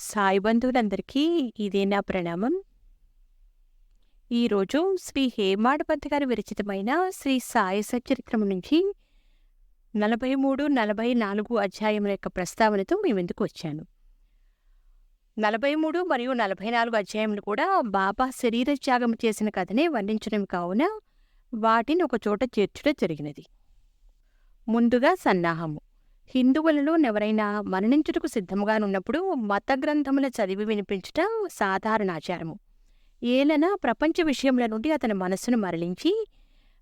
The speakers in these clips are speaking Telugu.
సాయి బంధువులందరికీ ఇదే నా ప్రణామం. ఈరోజు శ్రీ హేమాడ్ పంత్ గారి విరచితమైన శ్రీ సాయి సచరిత్రము నుంచి నలభై మూడు నలభై నాలుగు అధ్యాయముల యొక్క ప్రస్తావనతో మీ ఎందుకు వచ్చాను. నలభై మూడు మరియు నలభై నాలుగు అధ్యాయములు కూడా బాబా శరీర త్యాగం చేసిన కథనే వర్ణించడం కావున వాటిని ఒక చోట చేర్చడం జరిగినది. ముందుగా సన్నాహము. హిందువులలో ఎవరైనా మరణించుటకు సిద్ధముగానున్నప్పుడు మత గ్రంథముల చదివి వినిపించటం సాధారణ ఆచారము. ఏలన ప్రపంచ విషయముల నుండి అతని మనస్సును మరలించి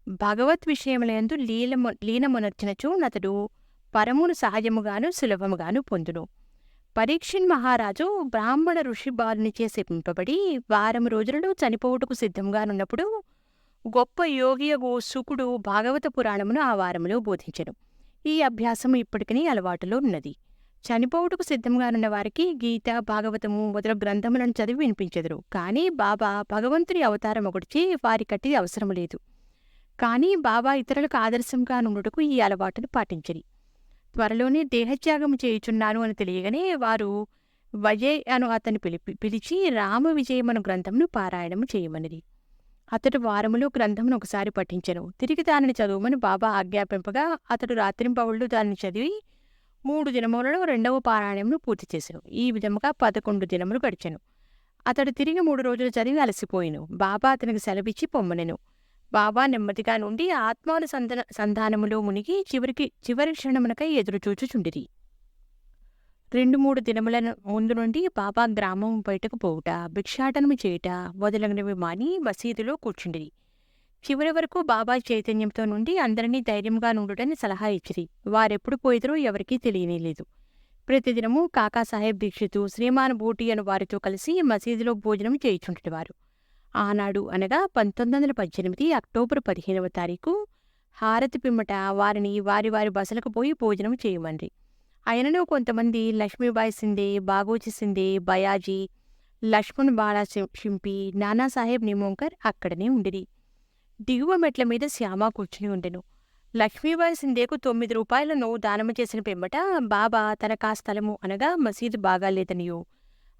భగవత్ విషయములందు లీలము లీనమునర్చినచో అతడు పరమును సహజముగాను సులభముగాను పొందును. పరీక్షన్ మహారాజు బ్రాహ్మణ ఋషి బాలునిచే శపింపబడి వారం రోజులలో చనిపోవుటకు సిద్ధంగానున్నప్పుడు గొప్ప యోగియగు సుకుడు భాగవత పురాణమును ఆ వారములో బోధించను. ఈ అభ్యాసం ఇప్పటికీ అలవాటులో ఉన్నది. చనిపోవుటకు సిద్ధంగానున్న వారికి గీత భాగవతము మొదలగు గ్రంథములను చదివి వినిపించెదరు. కానీ బాబా భగవంతుని అవతారం ఒకటిచి వారి కట్టి అవసరం లేదు. కానీ బాబా ఇతరులకు ఆదర్శంగా నుండుటకు ఈ అలవాటును పాటించరి. త్వరలోనే దేహత్యాగం చేయుచున్నాను అని తెలియగానే వారు వజయ్ అను అతన్ని పిలిపి పిలిచి రామ విజయమను గ్రంథమును పారాయణము చేయమనిది అతడు వారములో గ్రంథమును ఒకసారి పఠించెను. తిరిగి దానిని చదువుమని బాబా ఆజ్ఞాపింపగా అతడు రాత్రింపవళ్ళు దానిని చదివి మూడు దినములలో రెండవ పారాయణమును పూర్తి చేశాను ఈ విధముగా పదకొండు దినములు గడిచెను. అతడు తిరిగి మూడు రోజులు చదివి అలసిపోయిను. బాబా అతనికి సెలవిచ్చి పొమ్మనెను. బాబా నెమ్మదిగా నుండి ఆత్మాల సంధానములో మునిగి చివరికి చివరి క్షణమునకై ఎదురుచూచుచుండిరి. రెండు మూడు దినముల ముందు నుండి బాబా గ్రామం బయటకు పోవుట భిక్షాటనము చేయుట మొదలగునవి మాని మసీదులో కూర్చుండిరి. చివరి వరకు బాబా చైతన్యంతో నుండి అందరినీ ధైర్యంగా నుండుటని సలహా ఇచ్చిరి. వారెప్పుడు పోయిదరో ఎవరికీ తెలియనేలేదు. ప్రతిదినము కాకాసాహెబ్ దీక్షితు శ్రీమాన్ బూటి అను వారితో కలిసి మసీదులో భోజనం చేయుచుండేవారు. ఆనాడు అనగా పంతొమ్మిది వందల పద్దెనిమిది అక్టోబర్ పదిహేనవ తారీఖు హారతి పిమ్మట వారిని వారి వారి బసలకు పోయి భోజనం చేయమంది. ఆయనను కొంతమంది లక్ష్మీబాయి సిందే బాగోజీ సిందే బయాజీ లక్ష్మణ్ బాలా షింపి నానాసాహెబ్ నిమోంకర్ అక్కడనే ఉండిరి దిగువ మెట్ల మీద శ్యామ కూర్చుని ఉండెను. లక్ష్మీబాయి సిందేకు తొమ్మిది రూపాయలను దానము చేసిన పిమ్మట బాబా తనకా స్థలము అనగా మసీదు బాగాలేదనియో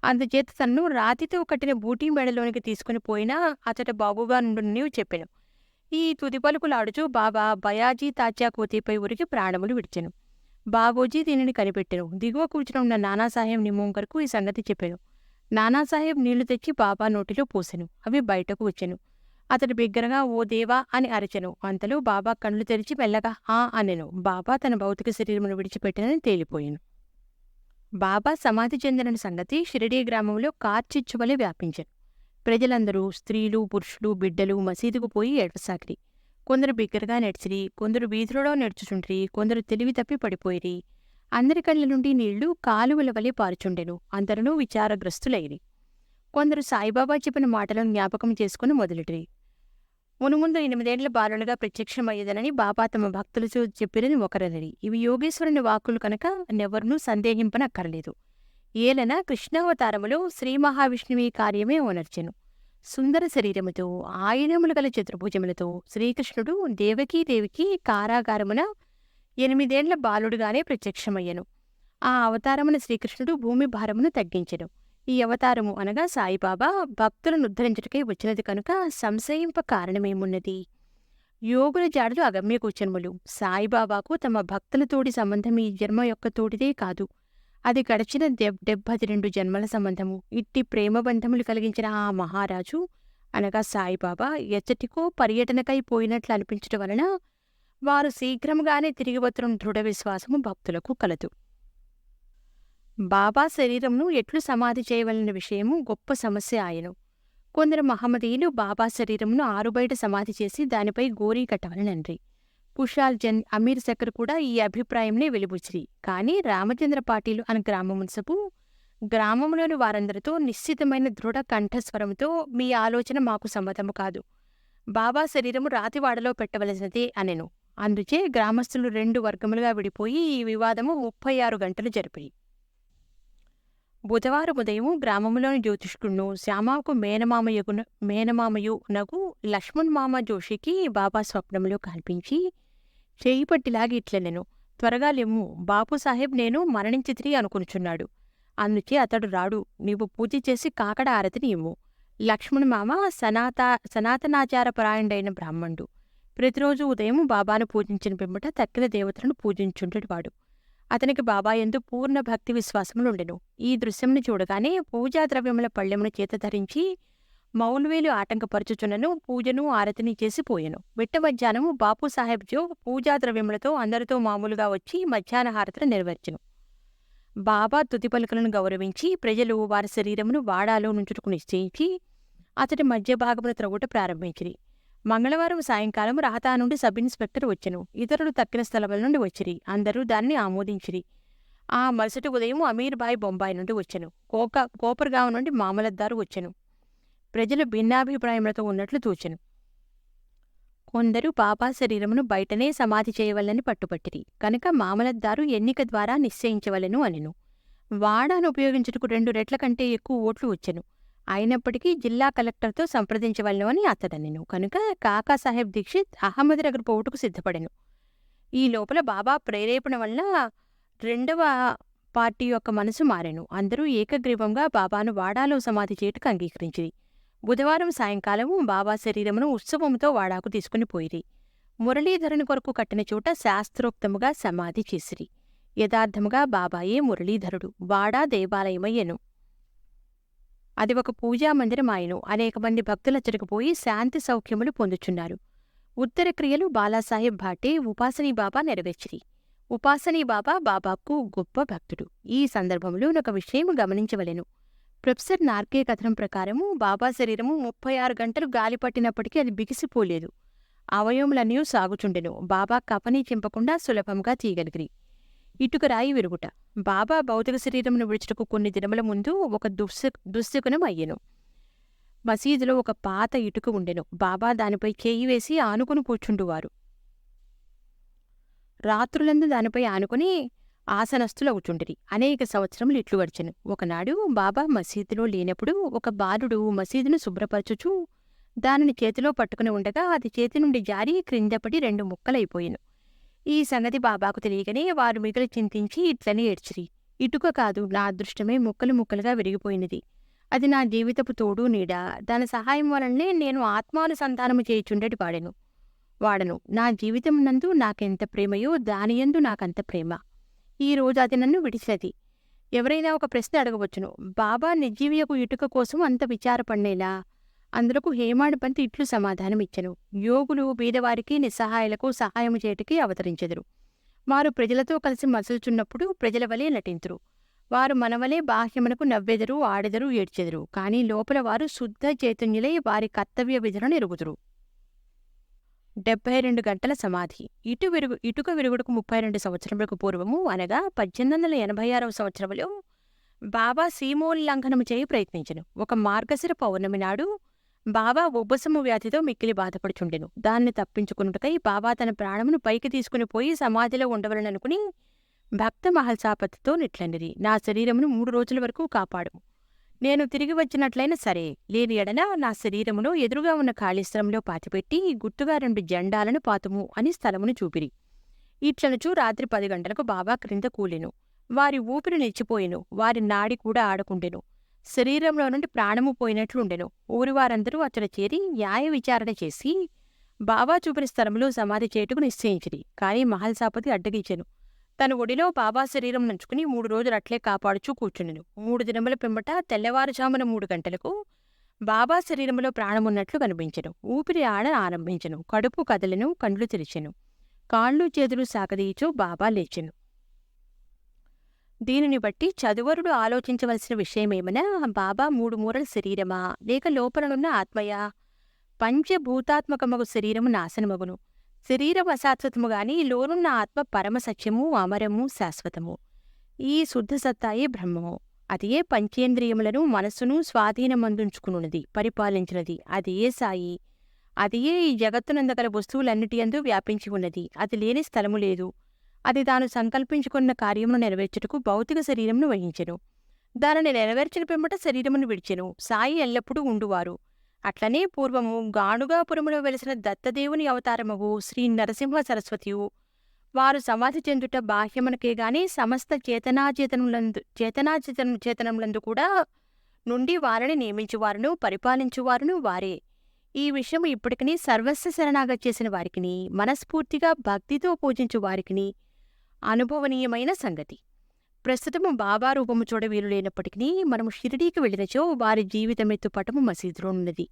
అందుచేత తన్ను రాతితో కట్టిన బూటీ మెడలోనికి తీసుకుని పోయినా అతట బాబుగా నుండి చెప్పాను. ఈ తుది పలుకులాడుచు బాబా బయాజీ తాచా కోతిపై ఉరికి ప్రాణములు విడిచెను. బాబోజీ దీనిని కనిపెట్టెను. దిగువ కూర్చుని ఉన్న నానాసాహెబ్ నిమోంకర్కు ఈ సంగతి చెప్పాను. నానాసాహెబ్ నీళ్ళు తెచ్చి బాబా నోటిలో పోసెను. అవి బయటకు వచ్చెను. అతడు బిగ్గరగా ఓ దేవా అని అరచెను. అంతలో బాబా కళ్ళు తెరిచి మెల్లగా ఆ అనెను. బాబా తన భౌతిక శరీరమును విడిచిపెట్టినని తేలిపోయాను. బాబా సమాధి చెందిన సంగతి షిరిడీ గ్రామంలో కార్చిచ్చువలే వ్యాపించారు ప్రజలందరూ స్త్రీలు పురుషులు బిడ్డలు మసీదుకు పోయి ఏడవసాగిరి కొందరు బిగ్గరగా నడిచిరి కొందరు వీధులలో నడుచుచుండ్రి కొందరు తెలివి తప్పి పడిపోయిరి. అందరి కళ్ళ నుండి నీళ్ళు కాలువల వలె పారుచుండెను అందరూ విచారగ్రస్తులైరి. కొందరు సాయిబాబా చెప్పిన మాటలను జ్ఞాపకం చేసుకుని మొదలెటిరి. మునుముందు ఎనిమిదేళ్ళ బాలులుగా ప్రత్యక్షమయ్యేదనని బాబా తమ భక్తులు చెప్పిరని ఒకరనరి. ఇవి యోగేశ్వరుని వాక్కులు కనుక నెవరునూ సందేహింపనక్కర్లేదు. ఏలన కృష్ణావతారములో శ్రీ మహావిష్ణువి కార్యమే ఓనర్చెను. సుందర శరీరముతో ఆయనములు గల చతుర్భుజములతో శ్రీకృష్ణుడు దేవకీదేవికి కారాగారమున ఎనిమిదేండ్ల బాలుడుగానే ప్రత్యక్షమయ్యను. ఆ అవతారమున శ్రీకృష్ణుడు భూమి భారమును తగ్గించెను. ఈ అవతారము అనగా సాయిబాబా భక్తులను ఉద్ధరించుటకై వచ్చినది కనుక సంశయింప కారణమేమున్నది? యోగుల జాడలు అగమ్య కూచన్ములు సాయిబాబాకు తమ భక్తులతోటి సంబంధం ఈ జన్మ యొక్క తోటిదే కాదు. అది గడిచిన డెబ్బది రెండు జన్మల సంబంధము. ఇట్టి ప్రేమబంధములు కలిగించిన ఆ మహారాజు అనగా సాయిబాబా ఎచ్చటికో పర్యటనకై పోయినట్లు అనిపించటం వలన వారు శీఘ్రంగానే తిరిగి వతున్న దృఢ విశ్వాసము భక్తులకు కలదు. బాబా శరీరంను ఎట్లు సమాధి చేయవలన విషయము గొప్ప సమస్య ఆయను. కొందరు మహమ్మదీయులు బాబా శరీరంను ఆరుబయట సమాధి చేసి దానిపై గోరీ కట్టవలనండ్రి కుషాల్ జన్ అమీర్ శకర్ కూడా ఈ అభిప్రాయంనే వెలుబుచ్చిరి. కానీ రామచంద్ర పాటీలు అని గ్రామమున్సపు గ్రామంలోని వారందరితో నిశ్చితమైన దృఢ కంఠస్వరంతో మీ ఆలోచన మాకు సమ్మతము కాదు. బాబా శరీరము రాతివాడలో పెట్టవలసినదే అనెను. అందుచే గ్రామస్తులు రెండు వర్గములుగా విడిపోయి ఈ వివాదము ముప్పై ఆరు గంటలు జరిపాయి బుధవారం ఉదయం గ్రామంలోని జ్యోతిష్కుడును శ్యామాకు మేనమామయ్యకు మేనమామయు లక్ష్మణ్ మామ జోషికి బాబా స్వప్నంలో కనిపించి చేయి పట్టిలాగి ఇట్లనెను త్వరగా లెమ్ము బాపుసాహెబ్ నేను మరణించితిరి అనుకునుచున్నాడు. అందుచే అతడు రాడు. నీవు పూజ చేసి కాకడ ఆరతిని ఇమ్ము. లక్ష్మణ్ మామ సనాత సనాతనాచార పరాయణుడైన బ్రాహ్మణుడు. ప్రతిరోజు ఉదయం బాబాను పూజించిన పిమ్మట తక్కిన దేవతలను పూజించుండేవాడు అతనికి బాబా ఎందు పూర్ణ భక్తి విశ్వాసములుండెను. ఈ దృశ్యంని చూడగానే పూజా ద్రవ్యముల పళ్ళెమును చేత ధరించి మౌన్వేలు ఆటంకపరచుచునను పూజను ఆరతిని చేసి పోయెను మిట్ట మధ్యాహ్నము బాపు సాహెబ్జో పూజా ద్రవ్యములతో అందరితో మామూలుగా వచ్చి మధ్యాహ్న హారతిని నెరవేర్చెను. బాబా తుది పలుకులను గౌరవించి ప్రజలు వారి శరీరమును వాడాలో నుంచుటకు నిశ్చయించి అతడి మధ్య భాగమును త్రవ్వుట ప్రారంభించిరి. మంగళవారం సాయంకాలం రహతా నుండి సబ్ ఇన్స్పెక్టర్ వచ్చెను. ఇతరులు తక్కిన స్థలముల నుండి వచ్చిరి. అందరూ దాన్ని ఆమోదించిరి. ఆ మరుసటి ఉదయం అమీర్ బాయ్ బొంబాయి నుండి వచ్చెను. కోక కోపర్గావ్ నుండి మామలద్దారు వచ్చెను. ప్రజలు భిన్నాభిప్రాయములతో ఉన్నట్లు తూచెను. కొందరు పాపా శరీరమును బయటనే సమాధి చేయవలని పట్టుపట్టిరి. కనుక మామలద్దారు ఎన్నిక ద్వారా నిశ్చయించవలెను అనెను. వాడాను ఉపయోగించుటకు రెండు రెట్ల కంటే ఎక్కువ ఓట్లు వచ్చెను. అయినప్పటికీ జిల్లా కలెక్టర్తో సంప్రదించవలను అని అతడనెను. కనుక కాకాసాహెబ్ దీక్షిత్ అహ్మద్నగర్ పోవుటకు సిద్ధపడెను. ఈ లోపల బాబా ప్రేరేపణ వల్ల రెండవ పార్టీ యొక్క మనసు మారెను. అందరూ ఏకగ్రీవంగా బాబాను వాడాలో సమాధి చేయటకు అంగీకరించిరి. బుధవారం సాయంకాలము బాబా శరీరమును ఉత్సవముతో వాడాకు తీసుకుని పోయిరి. మురళీధరుని కొరకు కట్టిన చోట శాస్త్రోక్తముగా సమాధి చేసిరి. యథార్థముగా బాబాయే మురళీధరుడు వాడా దేవాలయమయ్యెను. అది ఒక పూజా మందిరం అనేక మంది భక్తుల చెరుకుపోయి శాంతి సౌఖ్యములు పొందుచున్నారు. ఉత్తర క్రియలు బాలాసాహెబ్ భాటే ఉపాసనీ బాబా నెరవేర్చిరి. ఉపాసనీ బాబా బాబాకు గొప్ప భక్తుడు. ఈ సందర్భంలో ఒక విషయం గమనించవలెను. ప్రొఫెసర్ నార్కే కథనం ప్రకారము బాబా శరీరము ముప్పై ఆరు గంటలు గాలి పట్టినప్పటికీ అది బిగిసిపోలేదు. అవయవములన్నీ సాగుచుండెను. బాబా కపనీ చింపకుండా సులభంగా తీయగలిగిరి. ఇటుక రాయి విరుగుట. బాబా భౌతిక శరీరమును విడుచుటకు కొన్ని దినముల ముందు ఒక దుస్సు దుశ్శకునం అయ్యెను. మసీదులో ఒక పాత ఇటుక ఉండెను. బాబా దానిపై చేయి వేసి ఆనుకుని కూర్చుండువారు. రాత్రులందు దానిపై ఆనుకుని ఆసనస్థులవుచుండిరి అనేక సంవత్సరములు ఇట్లు గడిచెను. ఒకనాడు బాబా మసీదులో లేనప్పుడు ఒక బాలుడు మసీదును శుభ్రపరచుచూ దానిని చేతిలో పట్టుకుని ఉండగా అది చేతి నుండి జారి క్రిందపడి రెండు ముక్కలైపోయాను. ఈ సంగతి బాబాకు తెలియగానే వారు మిగిలి చింతించి ఇట్లని ఏడ్చిరి. ఇటుక కాదు నా అదృష్టమే ముక్కలు ముక్కలుగా విరిగిపోయినది. అది నా జీవితపు తోడు నీడ. దాని సహాయం వలనే నేను ఆత్మానుసంధానము చేయుచుండటి వాడెను వాడను నా జీవితం నందు నాకెంత ప్రేమయో దానియందు నాకంత ప్రేమ. ఈ అది నన్ను విడిచినది. ఎవరైనా ఒక ప్రశ్న అడగవచ్చును. బాబా నిర్జీవియకు ఇటుక కోసం అంత విచారపడినేలా అందులకు హేమాడు పంత్ ఇట్లు సమాధానమిచ్చెను. యోగులు బీదవారికి నిస్సహాయులకు సహాయము చేయుటకి అవతరించెదరు. వారు ప్రజలతో కలిసి మసులుచున్నప్పుడు ప్రజల వలె నటింతురు. వారు మనవలే బాహ్యమునకు నవ్వెదరు ఆడెదరు ఏడ్చెదరు. కాని లోపల వారు శుద్ధ చైతన్యులై వారి కర్తవ్య విధులను ఎరుగుదురు. డెబ్బై రెండు గంటల సమాధి. ఇటు విరుగు ఇటుక విరుగుడుకు ముప్పై రెండు సంవత్సరములకు పూర్వము అనగా పద్దెనిమిది వందల ఎనభై ఆరవ సంవత్సరంలో బాబా సీమోల్లంఘనము చేయి ప్రయత్నించను. ఒక మార్గశిర పౌర్ణమి నాడు బాబా ఉబ్బసము వ్యాధితో మిక్కిలి బాధపడుచుండెను. దాన్ని తప్పించుకున్నటకై బాబా తన ప్రాణమును పైకి తీసుకుని పోయి సమాధిలో ఉండవలననుకుని భక్త మహల్సాపతితో నిట్లనిది నా శరీరమును మూడు రోజుల వరకు కాపాడు. నేను తిరిగి వచ్చినట్లయినా సరే లేని ఎడన నా శరీరమును ఎదురుగా ఉన్న ఖాళీ పాతిపెట్టి గుట్టుగా రెండు జెండాలను పాతుము అని స్థలమును చూపిరి. ఇట్లనుచూ రాత్రి పది గంటలకు బాబా క్రింద కూలెను. వారి ఊపిరి నిలిచిపోయెను. వారి నాడి కూడా ఆడకుండెను. శరీరంలో నుండి ప్రాణము పోయినట్లుండెను ఊరివారందరూ అతడ చేరి న్యాయ విచారణ చేసి బాబా చూపిన స్థలంలో సమాధి చేయుటకు నిశ్చయించిరి. కాని మహల్సాపతి అడ్డగించెను. తన ఒడిలో బాబా శరీరం నంచుకుని మూడు రోజులు అట్లే కాపాడుచూ కూర్చుండెను. మూడు దినముల పిమ్మట తెల్లవారుజామున మూడు గంటలకు బాబా శరీరములో ప్రాణమున్నట్లు కనిపించెను. ఊపిరి ఆడ ఆరంభించెను. కడుపు కదలను కండ్లు తెరిచెను. కాళ్ళు చేతులు సాగదీచు బాబా లేచెను. దీనిని బట్టి చదువరుడు ఆలోచించవలసిన విషయమేమనా బాబా మూడు మూరల శరీరమా? లేక లోపలనున్న ఆత్మయా? పంచభూతాత్మకమగు శరీరము నాశనమగును. శరీరం అశాశ్వతము గాని లోనున్న ఆత్మ పరమసత్యము అమరము శాశ్వతము. ఈ శుద్ధ సత్తాయే బ్రహ్మము. అదియే పంచేంద్రియములను మనస్సును స్వాధీనమందుంచుకునున్నది పరిపాలించినది. అదే సాయి? అదియే ఈ జగత్తునందగల వస్తువులన్నిటి యందు వ్యాపించి ఉన్నది? అది లేని స్థలము లేదు. అది తాను సంకల్పించుకున్న కార్యమును నెరవేర్చుటకు భౌతిక శరీరమును వహించెను. దానిని నెరవేర్చిన పిమ్మట శరీరమును విడిచెను. సాయి ఎల్లప్పుడూ ఉండువారు. అట్లనే పూర్వము గాణుగాపురములో వెలిసిన దత్తదేవుని అవతారమగు శ్రీ నరసింహ సరస్వతియు. వారు సమాధి చెందుట బాహ్యమునకే గాని సమస్త చేతనాచేతనులందు చేతనాచేతన చేతనములందు కూడా నుండి వారిని నియమించువారును పరిపాలించువారును వారే. ఈ విషయం ఇప్పటికని సర్వస్వ శరణాగ చేసిన వారికిని మనస్ఫూర్తిగా భక్తితో పూజించు వారికిని అనుభవనీయమైన సంగతి. ప్రస్తుతము బాబా రూపము చూడ వీలు లేనప్పటికీ మనము షిరిడీకి వెళ్ళినచో వారి జీవితమెత్తు పటము మసీదులో ఉన్నది.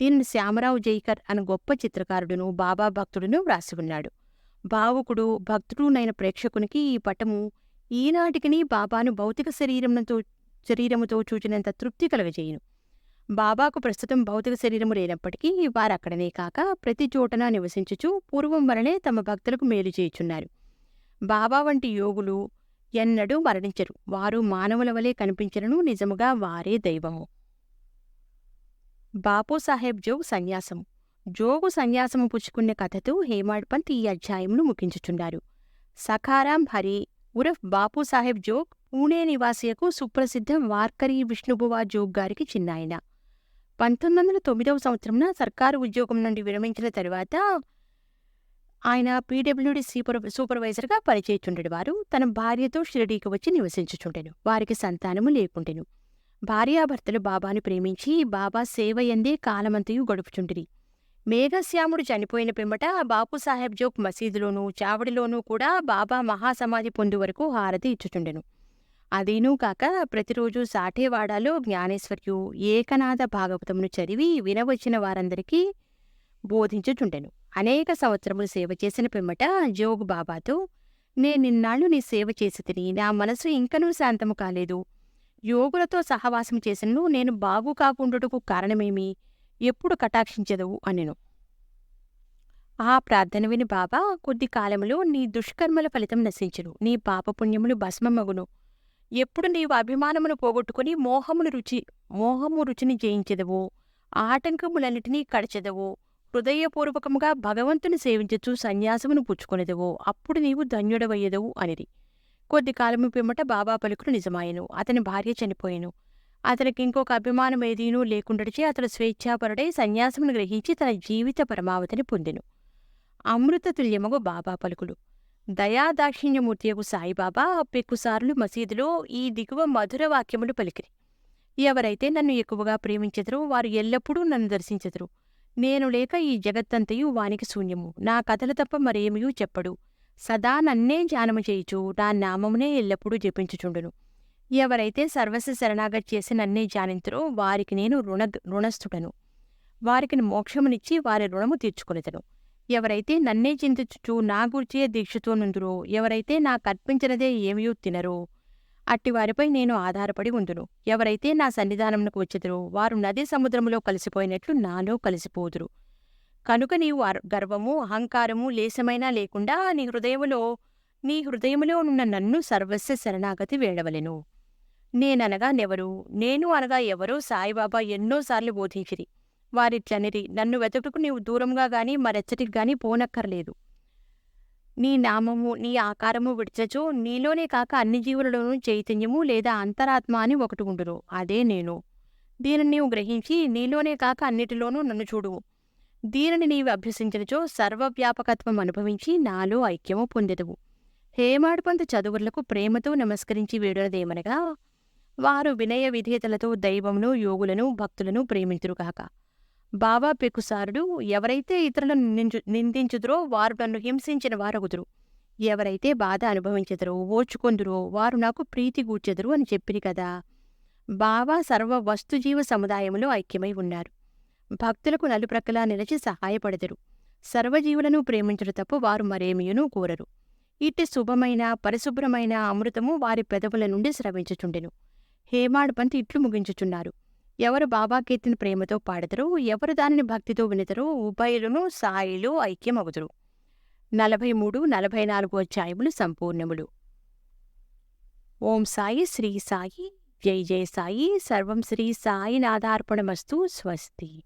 దీనిని శ్యామరావు జైకర్ అని గొప్ప చిత్రకారుడును బాబా భక్తుడును వ్రాసి ఉన్నాడు. భావుకుడు భక్తుడునైన ప్రేక్షకునికి ఈ పటము ఈనాటికిని బాబాను భౌతిక శరీరముతో శరీరముతో చూచినంత తృప్తి కలగజేయును. బాబాకు ప్రస్తుతం భౌతిక శరీరము లేనప్పటికీ వారక్కడనే కాక ప్రతి చోటన నివసించుచు పూర్వం వలనే తమ భక్తులకు మేలు చేయుచున్నారు. బాబా వంటి యోగులు ఎన్నడూ మరణించరు. వారు మానవుల వలె కనిపించరను. నిజముగా వారే దైవము. బాపూసాహెబ్ జోగు సన్యాసము. జోగు సన్యాసము పుచ్చుకున్న కథతో హేమాడ్ పంత్ ఈ అధ్యాయమును ముగించుచున్నారు సఖారాం హరి ఉరఫ్ బాపూసాహెబ్ జోగ్ పూణే నివాసియకు సుప్రసిద్ధ వార్కరీ విష్ణుబువా జోగ్ గారికి చిన్నాయన. పంతొమ్మిది వందల తొమ్మిదవ సంవత్సరంన సర్కారు ఉద్యోగం నుండి విరమించిన తరువాత ఆయన పీడబ్ల్యూడి సూపర్ సూపర్వైజర్గా పనిచేయుచుండెడు వారు. తన భార్యతో షిరిడీకి వచ్చి నివసించుచుండెను. వారికి సంతానము లేకుండెను. భార్యాభర్తలు బాబాను ప్రేమించి బాబా సేవయందే కాలమంతయు గడుపుచుండిరి. మేఘశ్యాముడు చనిపోయిన పిమ్మట బాపుసాహెబ్ జోక్ మసీదులోనూ చావడిలోనూ కూడా బాబా మహాసమాధి పొందు వరకు హారతి ఇచ్చుచుండెను. అదీనూ కాక ప్రతిరోజు సాఠేవాడాలో జ్ఞానేశ్వర్యు ఏకనాథ భాగవతమును చదివి వినవచ్చిన వారందరికీ బోధించుచుండెను. అనేక సంవత్సరములు సేవ చేసిన పిమ్మట జోగు బాబాతో నేనిన్నాళ్ళు నీ సేవ చేసి తిని నా మనసు ఇంకనూ శాంతము కాలేదు. యోగులతో సహవాసం చేసినను నేను బాగు కాకుండుటకు కారణమేమి? ఎప్పుడు కటాక్షించదవు? అనెను. ఆ ప్రార్థన విని బాబా కొద్ది కాలంలో నీ దుష్కర్మల ఫలితం నశించును. నీ పాపపుణ్యములు భస్మమగును. ఎప్పుడు నీవు అభిమానమును పోగొట్టుకుని మోహమును రుచి మోహము రుచిని జయించెదవో. ఆటంకములన్నిటినీ కడచెదవో. హృదయపూర్వకముగా భగవంతుని సేవించచ్చు సన్యాసమును పుచ్చుకొనిదవో అప్పుడు నీవు ధన్యుడవయ్యదవు అనిది కొద్ది కాలము పిమ్మట బాబా పలుకులు నిజమాయెను అతని భార్య చనిపోయెను. అతనికి ఇంకొక అభిమానం ఏదీనూ లేకుండడిచే అతడు స్వేచ్ఛాపరుడై సన్యాసమును గ్రహించి తన జీవిత పరమావధిని పొందెను. అమృత తుల్యమగు బాబా పలుకులు. దయాదాక్షిణ్యమూర్తియగు సాయిబాబా పెక్కుసార్లు మసీదులో ఈ దిగువ మధుర వాక్యములు పలికిరి. ఎవరైతే నన్ను ఎక్కువగా ప్రేమించెదరో వారు ఎల్లప్పుడూ నన్ను దర్శించెదరు. నేను లేక ఈ జగత్తంతయు వానికి శూన్యము. నా కథలు తప్ప మరేమియూ చెప్పడు. సదా నన్నే ధ్యానము చేయుచు నా నామమునే ఎల్లప్పుడూ జపించుచుండును. ఎవరైతే సర్వస్వ శరణాగతి చేసి నన్నే ధ్యానింతురో వారికి నేను రుణ రుణస్థుడను. వారికి మోక్షమునిచ్చి వారి రుణము తీర్చుకునేదను ఎవరైతే నన్నే చింతించుచు నా గురిచే దీక్షతో నుందురో ఎవరైతే నా కర్పించినదే ఏమియూ తినరో అట్టివారిపై నేను ఆధారపడి ఉందును ఎవరైతే నా సన్నిధానమునకు వచ్చెదరో వారు నదీ సముద్రములో కలిసిపోయినట్లు నాలో కలిసిపోదురు. కనుక నీవు గర్వము అహంకారము లేశమైనా లేకుండా నీ హృదయములో నీ హృదయములో ఉన్న నన్ను సర్వస్వ శరణాగతి వేడవలెను. నేననగా నెవరు నేను అనగా ఎవరో సాయిబాబా ఎన్నోసార్లు బోధించిరి. వారిట్లనిరి నన్ను వెతుకుకు నీవు దూరంగా గాని మరెచ్చటికి గాని పోనక్కర్లేదు. నీ నామము నీ ఆకారము విడిచచు నీలోనే కాక అన్ని జీవులలోనూ చైతన్యము లేదా అంతరాత్మ అని ఒకటి ఉండును. అదే నేను. దీనిని నీవు గ్రహించి నీలోనే కాక అన్నిటిలోనూ నన్ను చూడువు దీనిని నీవు అభ్యసించినచో సర్వవ్యాపకత్వం అనుభవించి నాలో ఐక్యము పొందెదవు. హేమాడుపంత చదువులకు ప్రేమతో నమస్కరించి వేడునదేమనగా వారు వినయ విధేతలతో దైవమును యోగులను భక్తులను ప్రేమించురుగాక. బాబా పెకుసారుడు ఎవరైతే ఇతరులను నింజు నిందించుదురో వారు నన్ను హింసించిన వారగుదురు. ఎవరైతే బాధ అనుభవించదురో ఓచుకొందురో వారు నాకు ప్రీతి గూర్చెదరు అని చెప్పిరి కదా. బాబా సర్వ వస్తుజీవ సముదాయములో ఐక్యమై ఉన్నారు. భక్తులకు నలుప్రక్కలా నిలిచి సహాయపడదురు. సర్వజీవులను ప్రేమించడు తప్ప వారు మరేమియును కోరరు. ఇట్టి శుభమైన పరిశుభ్రమైన అమృతము వారి పెదవుల నుండి స్రవించుచుండెను. హేమాడ్ పంత్ ఇట్లు ముగించుచున్నారు. ఎవరు బాబా కీర్తిని ప్రేమతో పాడతారో ఎవరు దానిని భక్తితో వినితరో ఉభయులను సాయిలు ఐక్యమగుదురు. నలభై మూడు నలభై నాలుగు అధ్యాయములు సంపూర్ణములు. ఓం సాయి శ్రీ సాయి జై జై సాయి సర్వం శ్రీ సాయి నాదార్పణమస్తు స్వస్తి.